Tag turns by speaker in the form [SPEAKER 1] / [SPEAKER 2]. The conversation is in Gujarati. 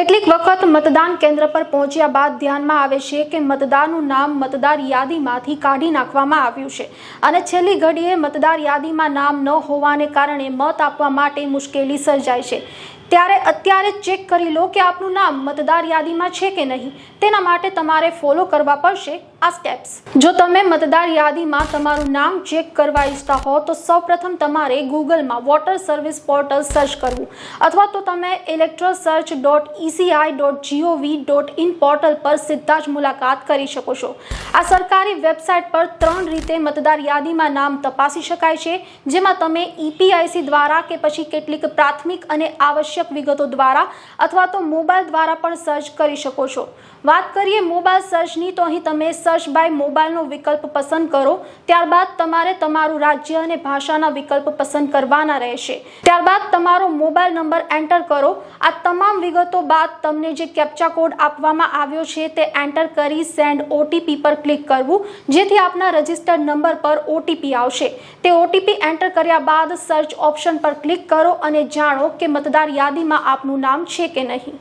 [SPEAKER 1] કેટલીક વખત મતદાન કેન્દ્ર પર પહોંચ્યા બાદ ધ્યાનમાં આવે છે કે મતદારનું નામ મતદાર યાદીમાંથી કાઢી નાખવામાં આવ્યું છે. અને છેલ્લી ઘડીએ મતદાર યાદીમાં નામ ન હોવાને કારણે મત આપવા માટે મુશ્કેલી સર્જાય છે. ત્યારે અત્યારે ચેક કરી લો કે આપનું નામ મતદાર યાદીમાં છે કે નહીં. તેના માટે તમારે ફોલો કરવા પડશે આ સ્ટેપ્સ જો તમે મતદાર યાદીમાં તમારું નામ ચેક કરવા ઈચ્છતા હો, તો સૌપ્રથમ તમારે ગૂગલમાં વોટર સર્વિસ પોર્ટલ સર્ચ કરવું. અથવા તો તમે electro search dot ECI dot GOV dot in portal પર સીધા જ મુલાકાત કરી શકો છો. આ સરકારી વેબસાઇટ પર ત્રણ રીતે મતદાર યાદીમાં નામ તપાસી શકાય છે, જેમાં તમે ઈપીઆઈસી દ્વારા કે પછી કેટલીક પ્રાથમિક અને આવશ્યક વિગતો દ્વારા અથવા તો મોબાઈલ દ્વારા પણ સર્ચ કરી શકો છો. વાત કરીએ મોબાઈલ સર્ચની, તો અહીં તમે સર્ચ બાય મોબાઈલનો વિકલ્પ પસંદ કરો. ત્યારબાદ તમારે તમારું રાજ્ય અને ભાષાના વિકલ્પ પસંદ કરવાના રહેશે. ત્યારબાદ તમારો મોબાઈલ નંબર એન્ટર કરો આ તમામ વિગતો બાદ તમને જે કેપ્ચા કોડ આપવામાં આવ્યો છે તે એન્ટર કરી સેન્ડ ઓટીપી પર ક્લિક કરવું, જેથી આપના રજિસ્ટર્ડ નંબર પર ઓટીપી આવશે. તે ઓટીપી એન્ટર કર્યા બાદ સર્ચ ઓપ્શન પર ક્લિક કરો અને જાણો કે મતદાર યાદીમાં આપનું નામ છે કે નહીં.